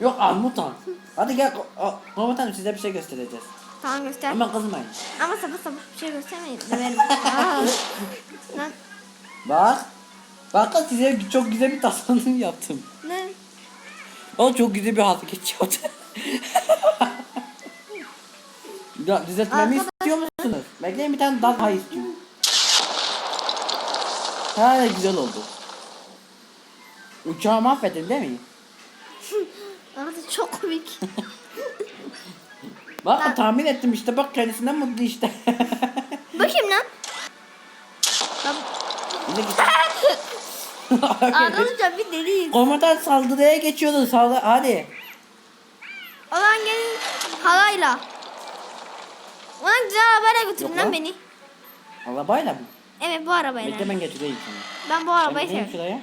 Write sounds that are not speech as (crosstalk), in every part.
Yok armutan. Hadi gel ko- komutanım size bir şey göstereceğiz. Tamam göster. Hemen kızmayın. Ama sabah sabah bir şey göstermeyin. (laughs) Döverim. Aa. Lan Bak. Bakın size çok güzel bir tasarım (laughs) yaptım. ne? O çok güzel bir hareket yaptı. (laughs) ya düzeltmemi Arkadaş- istiyor musunuz? Bekleyin bir tane daha istiyorum. Ha güzel oldu. Uçağı mahvettin değil mi? Arkadaş çok komik. (laughs) Bak Ben- tahmin ettim işte bak kendisinden mutlu işte. (laughs) Bakayım lan. Arkadaşlar (laughs) bir deliyiz. Komutan saldırıya geçiyordu saldır hadi. Olan gelin halayla. Ulan güzel arabayla götürün lan beni. Arabayla mı? Evet bu arabayla. Bekle ben getireyim sana. Ben bu arabayı seviyorum.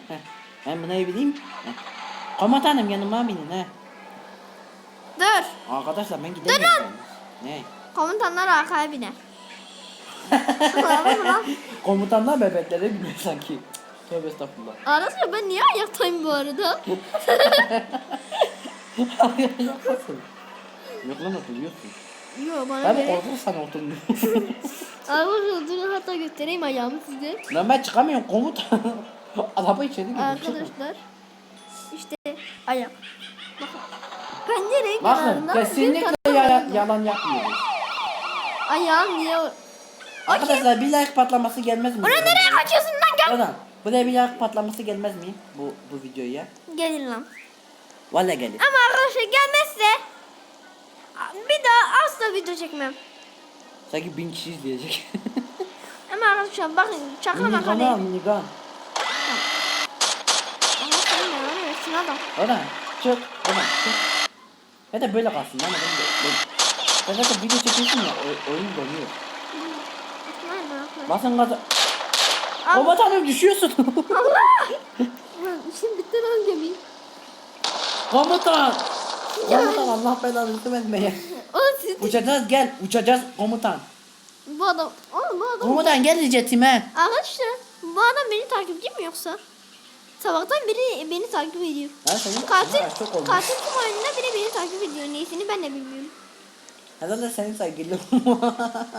Ben buna bineyim. Komutanım yanıma binin he. Dur. Arkadaşlar ben gidemiyorum. Ne? Komutanlar arkaya biner. (laughs) Anladın mı lan? Komutanlar bebeklere biniyor sanki. Tövbe estağfurullah. Arkadaşlar ben niye ayaktayım bu arada? Nasıl? (laughs) Yok lan oturuyorsun. Yok bana Ben göre. korkursan oturmuyor. (laughs) Arkadaşlar durun hatta göstereyim ayağımı size. lan ben çıkamıyorum komutan. Araba içeri giriyor. Arkadaşlar. işte ayak. Bakın. Pencere Bakın kenarında bir kesinlikle tane ya- var. yalan yapmıyoruz. Ayağım niye? Arkadaşlar bir like patlaması gelmez mi? Ulan nereye kaçıyorsun lan gel. Oradan. Buraya bir like patlaması gelmez mi? Bu bu videoya. Gelin lan. Vallahi gelir. Ama arkadaşlar gelmezse bir daha asla video çekmem. Sanki bin kişi izleyecek. (laughs) Ama arkadaşlar bakın şaka minigun al makale. minigun. Ama senin ne versin adam. Oradan çık. Oradan çık. Ya da böyle kalsın lan. Ben, ben, ben zaten video çekiyorsun ya. O, oyun donuyor. Basın gaza. Al. Komutanım düşüyorsun. (laughs) Ulan işim bitti lan gemi. Komutan. Komutan Allah belanı. (laughs) Oğlum siz Uçacağız gel. Uçacağız komutan. bu adam. Oğlum bu adam. Komutan gel jetime. Arkadaşlar bu adam beni takipçi mi yoksa? Sabahtan beri beni takip ediyor. Ha senin Katil, çok olmuş. katil kim oyununda biri beni takip ediyor. Neyisini ben de bilmiyorum. Herhalde senin sevgilin.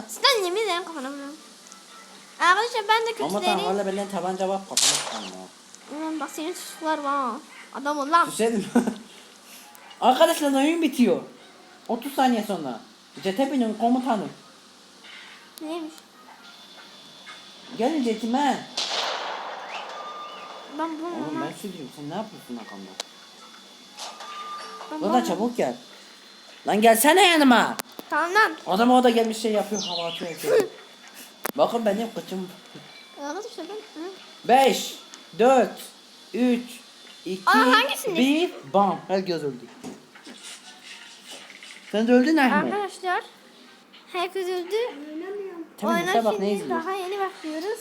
Sizden (laughs) yemin ederim kafana vururum. Arkadaşlar ben de Komutan kötüleri... valla benden tabanca var kafana ya. Ulan bak senin suçlar var. Adam ol lan. Düşerim. (laughs) Arkadaşlar oyun bitiyor. 30 saniye sonra. Cetepe'nin komutanı. Neymiş? Gelin jetime. Ben bunu Oğlum ben sürüyorum. Sen ne yapıyorsun arkamda? Ben Lan bunu- çabuk gel. Lan gelsene yanıma. Tamam lan. Adam orada gelmiş şey yapıyor hava atıyor. (laughs) Bakın benim kıçım. Arkadaşlar ben... Hı. 5, 4, 3, 2, Aa, hangisini? 1, bam. Herkes öldü. Sen de öldün Ahmet. Arkadaşlar. Herkes öldü. Tamam Oyuna sen bak ne şimdi daha yeni başlıyoruz.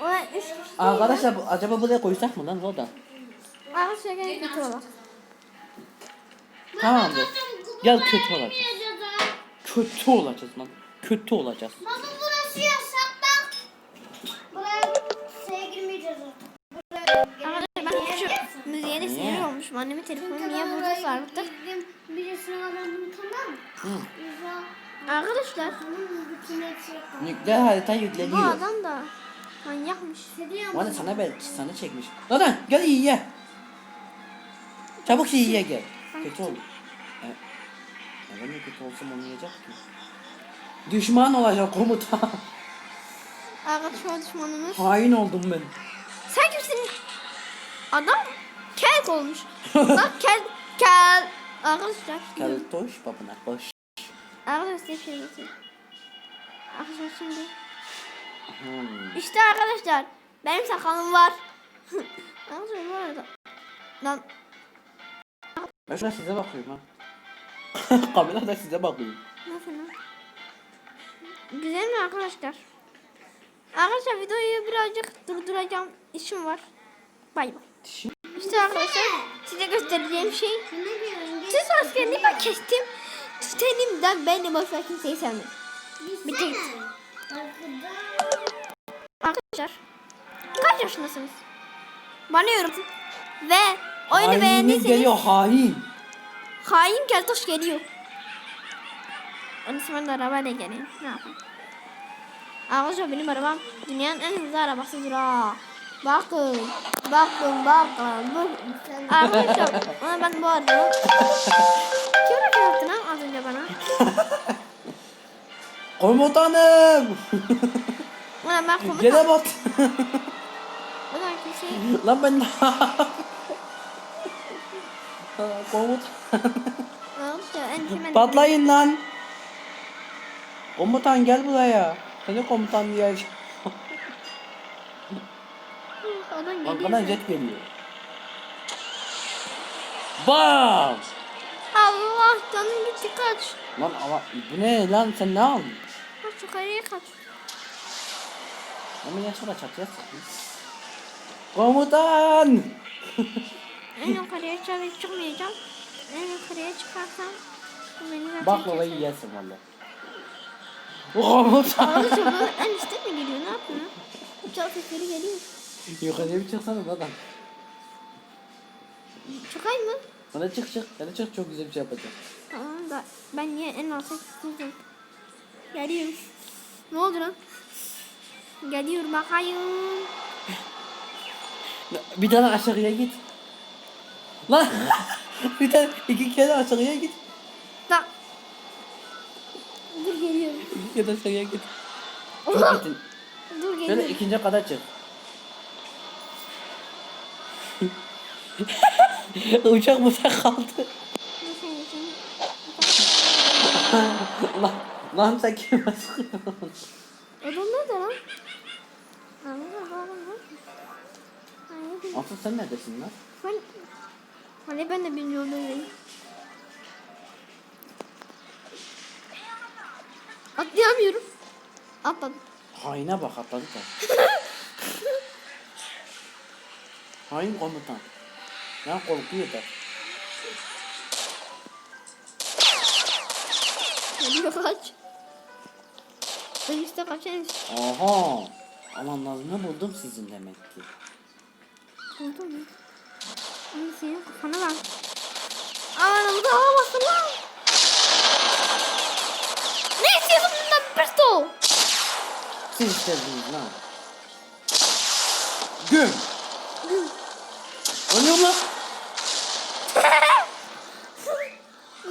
Ona üç kişi Arkadaşlar bu- acaba buraya koysak mı lan orada? Arkadaşlar gene kötü olan. Tamamdır. Gel kötü olacağız. Kötü olacağız lan. Kötü olacağız. Baba burası yasak bak. Buraya şeye girmeyeceğiz artık. Arkadaşlar ben şu müziğe de sinir olmuşum. Annemin telefonu niye burada sarktık? Birisini alalım tamam mı? Hı. Güzel. Arkadaşlar Bunun bütün hepsi. Nükleer harita bu yükleniyor. adam da manyakmış. Bana sana ben sana çekmiş. Lan gel iyi ye. Çabuk iyi ye gel. Kötü oldu. E, e ben de kötü olsam olmayacak ki. Düşman olacak komutan. (laughs) Arkadaşlar düşmanımız. Hain oldum ben. Sen kimsin? Adam kelk olmuş. Bak (laughs) kel kel. Arkadaşlar. Keltoş babana boş. Arkadaşlar şey. Arkadaşlar şimdi. Hmm. İşte arkadaşlar. Benim sakalım var. arkadaşlar bu arada. Lan Ben şuna size bakıyorum ha. (laughs) Kamera da size bakıyor. nasıl lan? Güzel mi arkadaşlar? Arkadaşlar videoyu birazcık durduracağım. İşim var. Bay bay. Dişim. İşte arkadaşlar size göstereceğim şey. Siz askerini ben kestim. Tütenimden ben de başka kimseyi sevmem. Bitti. Arkada. Arkadaşlar kaç yaşındasınız? Bana yorum ve Oyunu Hainimiz beğendiyseniz geliyor hain. hain keltoş geliyor. Onun için de arabayla geleyim. Ne yapayım? Arkadaşlar benim arabam dünyanın en hızlı arabasıdır ha. Bakın. Bakın bakın. Arkadaşlar (laughs) ben bu arada kim rakip yaptı lan az önce bana? Komutanım. Ulan ben (laughs) komutan. Gene bat. Ulan kimse. Lan ben Komut. Arkadaşlar en hemen. Patlayın lan. Komutan gel buraya. Seni komutan diye. Arkadan jet geliyor. Bam! Allah canım gitti kaç. Lan ama bu ne lan sen ne aldın? Kaç yukarıya kaç. Ama ya sonra sıkayım. Komutan! En yukarıya çık- çıkmayacağım. En yukarıya çıkarsam beni Baklavayı yersin valla. Komutan! Arkadaşlar bu en üstte mi geliyor ne yapıyor? Uçak sesleri geliyor. Yukarıya bir çıksana adam. Çıkayım mı? Hadi çık çık. Hadi çık çok güzel bir şey yapacağım. Tamam da ben niye en alta çıkıyorum? Geliyorum. Ne oldu lan? Geliyorum bakayım. Bir tane aşağıya git. Lan! (laughs) bir tane iki kere aşağıya git. Da. Dur geliyorum. İki kere aşağıya git. Allah! Dur Şöyle geliyorum. ikinci kadar çık. (laughs) Uçak burada kaldı. (laughs) Lan, lan sen kime sıkıyorsun? Adam nerede lan? Asıl sen neredesin lan? Ben... Hani ben de bilmiyorum öyle. Atlayamıyorum. Atladım. Haine bak atladı da. (laughs) Hain komutan. Ya korkuyor da. Geliyor kaç. En üstte kaç en üstte. Aha. Alanlarını buldum sizin demek ki. Oldu mu? Ay senin kafana bak. Aman bu da havası lan. Ne istiyorsun bundan Berto? Siz istediniz lan. Güm. Ölüyorum lan.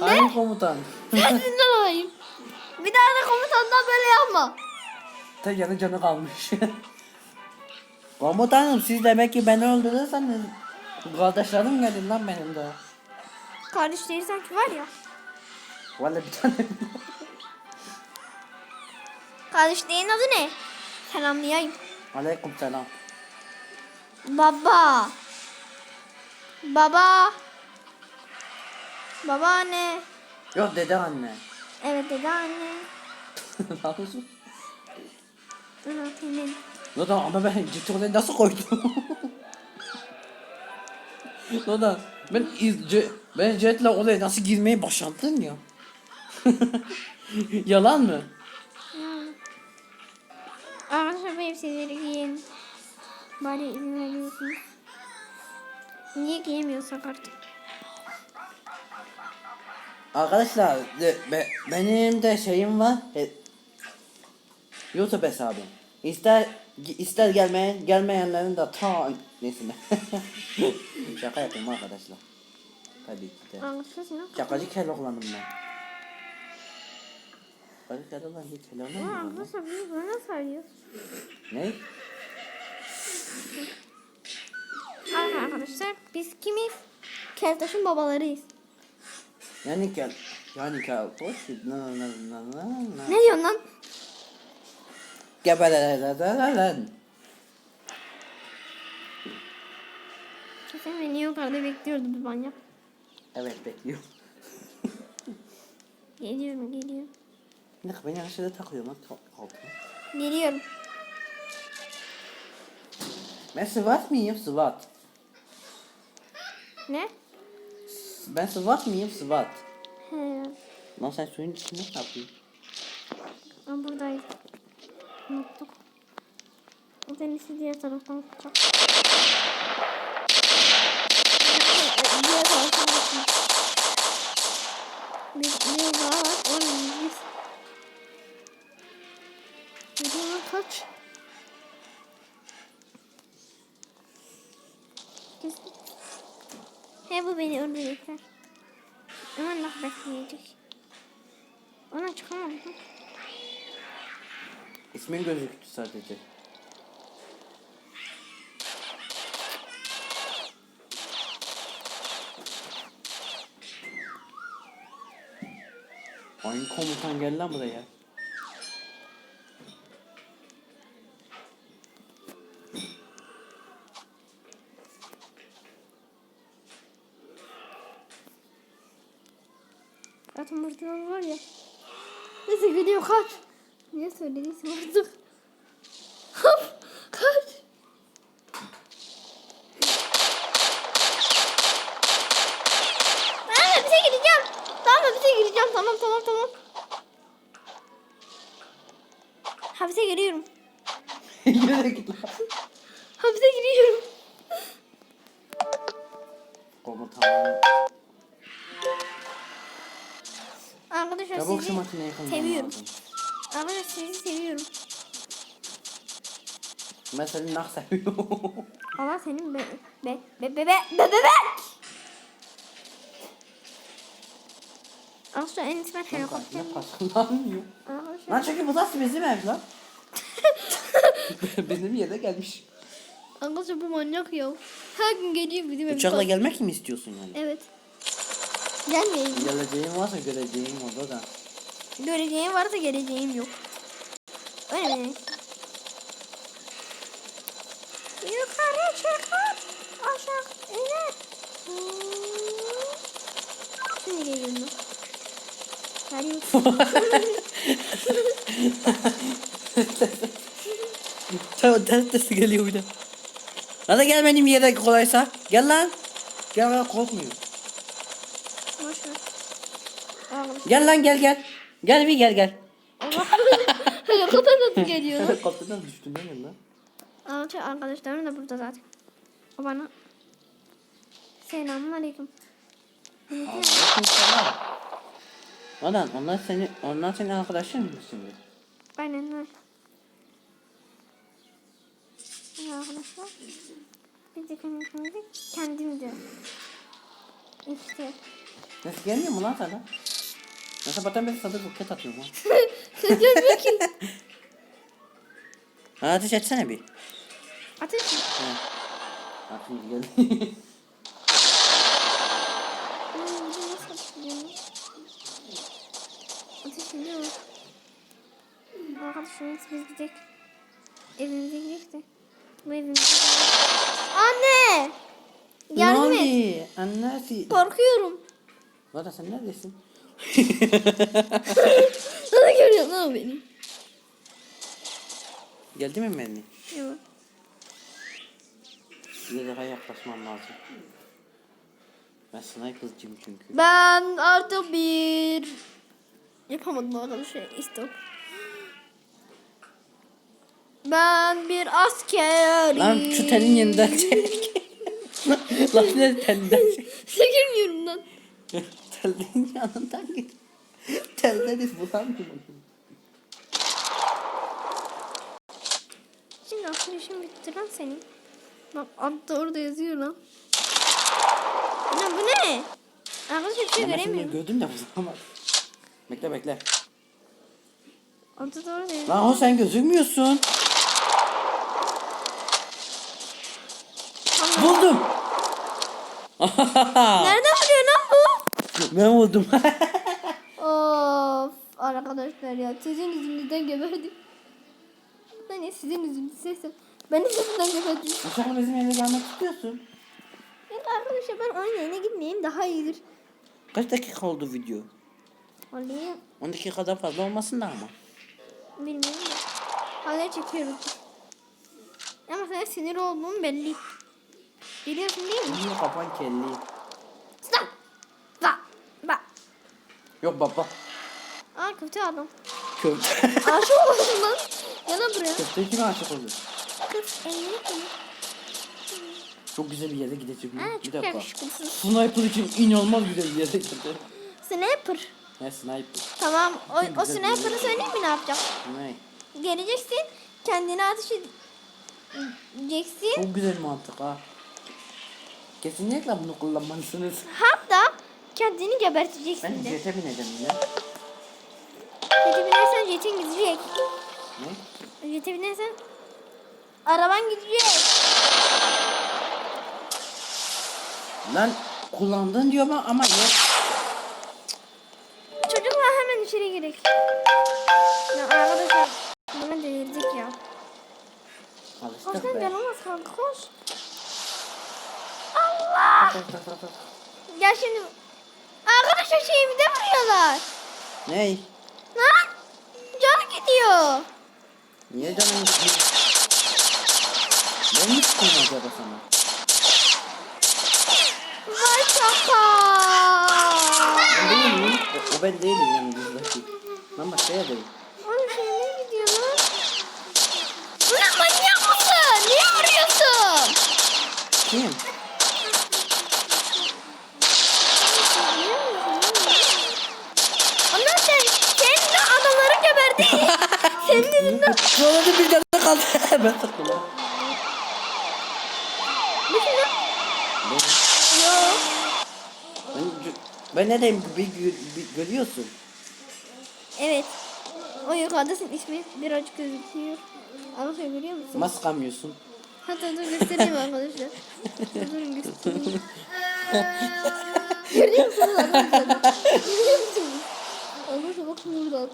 (laughs) Hain komutan. Sesinden alayım. Bir daha da komutandan böyle yapma. Tek yanı canı kalmış. (laughs) Komutanım siz demek ki beni öldürürseniz kardeşlerim gelin lan benim de. Kardeşleri sanki var ya. Valla bir tane Kardeşlerin adı ne? Selamlayayım. Aleyküm selam. Baba. Baba. Babaanne. Yok dede anne. Evet dede anne. (laughs) Ne yapıyorsun? Evet senin. Lodan ama ben ciddi oraya nasıl koydum? (laughs) Lodan ben iz, ce, ben jetle oraya nasıl girmeyi başardım ya. (laughs) Yalan mı? Arkadaşlar bu elbiseleri giyin. Bari izin veriyorsunuz. Niye giyemiyorsak artık? Arkadaşlar de, be- benim de şeyim var. E, YouTube hesabım. İster ister gelmeyen gelmeyenlerin de ta nesine. (laughs) Şaka yapıyorum arkadaşlar. Tabii ki de. Şakacı kel oğlanım ben. Şakacı kel oğlan hiç kel oğlan mı? Arkadaşlar bunu bana sarıyor. Ne? Arkadaşlar biz kimiz? Keltoş'un babalarıyız. Yani kel. Yani kel. Boş. Na na na na na. Ne diyorsun lan? Gebelelelelelen. Kesin beni yukarıda bekliyordu bu manyak. Evet bekliyorum. Geliyorum geliyorum. Bir dakika ben yanlış yere takıyorum lan altına. Geliyorum. Ben SWAT mıyım? SWAT. Ne? Ben SWAT mıyım? SWAT. He. Lan sen suyun içinde ne yapıyorsun? Ben buradayım. Unuttuk. O denizli diğer taraftan tutacak. Diğer tarafına Bekleyecek. Ona çıkamadım. İsmin gözüktü sadece. Oyun komutan gel lan buraya. Zaten burada var ya. Neyse gidiyor kaç. Niye söylediyse artık. Hop kaç. Ben hapise gireceğim. Tamam hapise gireceğim. Tamam tamam tamam. Hapise giriyorum. (laughs) Yürü git lan. Hapise giriyorum. Komutan. Çabuk şu makineyi yakın seviyorum. lazım. Arkadaşlar sizi seviyorum. Ben seni nak seviyorum. (laughs) Allah senin be be be be be be bebek. Aslında en ismen helikopter. Ne parçalanmıyor. Arkadaşlar. Lan çünkü bu nasıl bizim ev lan? (laughs) bizim yere gelmiş. Arkadaşlar bu manyak ya. Her gün geliyor bizim evimize. Uçakla gelmek mi istiyorsun yani? Evet. Gelmeyin. Geleceğin varsa göreceğin orada da. Göreceğim varsa geleceğim yok. Öyle mi? Yukarı çıkar. Aşağı iner. Şimdi geliyorum. Geliyorum. (laughs) Tamam ters ters geliyor bir de. Hadi gel benim yere kolaysa. Gel lan. Gel lan korkmuyor. Boş ver. Ağlam. Gel lan gel gel. Gel bir gel gel. Helikopter (laughs) nasıl (laughs) geliyor lan? Kapıdan düştün lan gel lan. Arkadaşlar arkadaşlarım da burada zaten. O bana Selamun aleyküm. Aleykümselam. Lan onlar seni onlar senin arkadaşın mı şimdi? Öyle. Evet Arkadaşlar. Biz de kendimizi kendimce. İşte. Nasıl gelmiyor mu lan sana? Sabahtan beri sana buket atıyorum (laughs) ha. Sen gelmiyor ki. Ateş etsene bir. Ateş atılıyor? Ateş ediyor. Arkadaşlar biz gidelim. Evimize gidelim de. Bu evimize Anne! Yardım et. Annesi. Korkuyorum. Valla sen neredesin? Nasıl görüyorsun lan beni? Geldi mi Mermi? Yok. Bir daha yaklaşmam lazım. Ben sniper'cıyım çünkü. Ben artı bir. Yapamadım arkadaşlar. Stop. Ben bir askerim. Lan şu telin yeniden çek. (laughs) Lan ne telinden çek. Çekemiyorum lan. (laughs) Telin (laughs) yanından git. Hiç bulamıyorum. Şimdi aslında işim bitti lan senin. Bak adı orada yazıyor lan. Lan bu ne? Arkadaşlar bir şey Ben göremiyorum. gördüm de bulamadım. Bekle bekle. Adı da orada yazıyor. Lan o sen gözükmüyorsun. Buldum. Bu? Ben buldum. (laughs) Of arkadaşlar ya sizin yüzünüzden geberdim. Hani sizin yüzünüzden ben yüzümden geberdim. Uşakla bizim eve gelmek istiyorsun. Yani arkadaşlar ben oyun yerine gitmeyeyim daha iyidir. Kaç dakika oldu video? Olayım 10 dakikadan fazla olmasın da ama. bilmiyorum. Hala çekiyorum. Ama sana sinir olduğum belli. Biliyorsun değil mi? Niye kafan kelli? Stop. Bak. Bak. Yok baba. Aa kötü adam. Köfte. Aşık (laughs) oldum lan. Lan buraya. Köfte kime aşık oldu? Kız elini koy. Çok güzel bir yere gideceğim. Ha, bir dakika. yakışıklısın. Sniper için inanılmaz güzel bir yere gideceğim. Sniper. Ne sniper? Tamam. O, o sniper'ı söyleyeyim mi ne yapacak? Ne? Geleceksin. Kendine ateş edeceksin. Çok güzel mantık ha. Kesinlikle bunu kullanmalısınız. Hatta kendini Ben geberteceksin de. jete bineceğim yine. Jete binersen jetin gidecek. Ne? Jete binersen araban gidecek. Lan kullandın diyor ama ama yok. Çocuklar hemen içeri girek. Ya arkadaşlar bana delirdik ya. Alıştık Osman be. olmaz kanka koş. Allah! Gel şimdi. Arkadaşlar şeyimi de vuruyorlar. Ney? Lan! Can gidiyor. Niye canım gidiyor? Ben mi sıkıyorum acaba sana? Vay şaka. Ben değilim. O, o ben değilim yanımızdaki. Ben başkaya değilim. Oğlum şey ne gidiyor lan? Ulan manyak mısın? Niye vuruyorsun? Kim? Niye vuruyorsun? Ondan sen, senin de adamları geberdi. Senin yüzünden. Sonra da bir canı kaldı. (laughs) ben şey lan. Ben, Yok. ben, ben ne diyeyim bir, bir, bir, görüyorsun. Evet. O yukarıdasın ismi birazcık gözüküyor. Ama şey görüyor musun? Ama sıkamıyorsun. Hatta dur göstereyim arkadaşlar. Durun göstereyim. (laughs) Görüyor musunuz arkadaşlar? Görüyor musunuz? Arkadaşlar bak burada.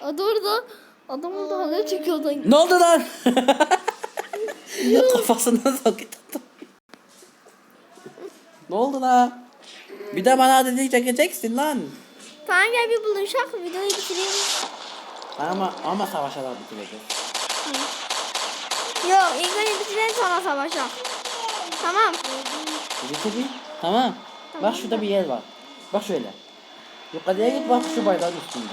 Adam orada. Adam orada halaya çekiyor oradan. Ne oldu lan? (laughs) Kafasından soket attım. ne oldu lan? Bir de bana dedi çekeceksin lan. Tamam gel bir buluşak videoyu bitireyim. Ama ama savaşarak bitireceğiz. Yok ilk önce bitirelim sonra savaşak. Tamam. Bitir bir. Tamam. Bak şurada bir yer var. Bak şöyle. Yukarıya git bak şu bayrağın üstünde.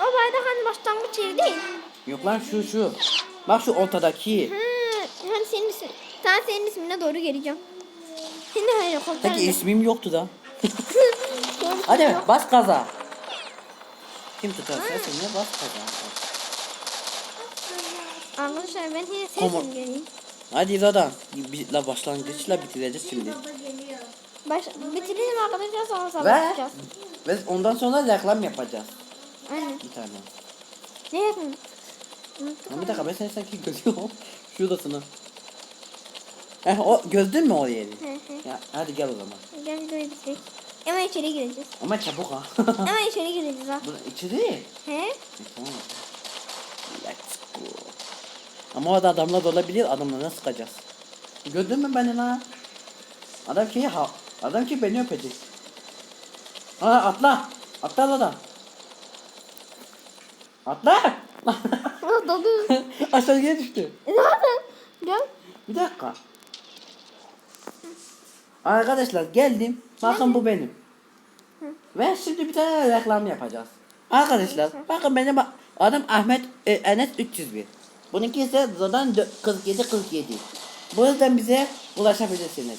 O bayrak hani başlangıç yeri değil. Yok lan şu şu. Bak şu ortadaki. Hı, hani senin ismin. Sen senin ismine doğru geleceğim. Şimdi helikopter. Peki ismim yoktu da. (laughs) Hadi bas gaza. Kim tutarsa seni bas gaza. Arkadaşlar ben yine sesim geleyim. Hadi zaten. Bir la başlangıçla bitireceğiz şimdi. Baş, bitirelim arkadaşlar sonra Ve savaşacağız. ve ondan sonra reklam yapacağız. Aynen. Bir tane. Ne yapayım? Lan bir dakika ben seni sanki görüyorum. (laughs) Şuradasını. Heh o gördün mü o yeri? Ya hadi gel o zaman. Gel videoyu bitirelim. Hemen içeri gireceğiz. Ama çabuk ha. Hemen (laughs) içeri gireceğiz ha. Dur içeri. He? E, tamam. Let's go. Ama orada adamlar da olabilir. Adamları nasıl sıkacağız? Gördün mü beni lan? Adam ki ha adam ki beni öpecek. Ha atla. Atla adam. Atla. (laughs) Dadı. (laughs) Aşağıya düştü. Zaten. Gel. Bir dakika. Arkadaşlar geldim. Bakın bu benim. Ve şimdi bir tane reklam yapacağız. Arkadaşlar bakın benim adım Ahmet e, Enes 301. Bununki ise Zodan 47 47. Bu yüzden bize ulaşabilirsiniz.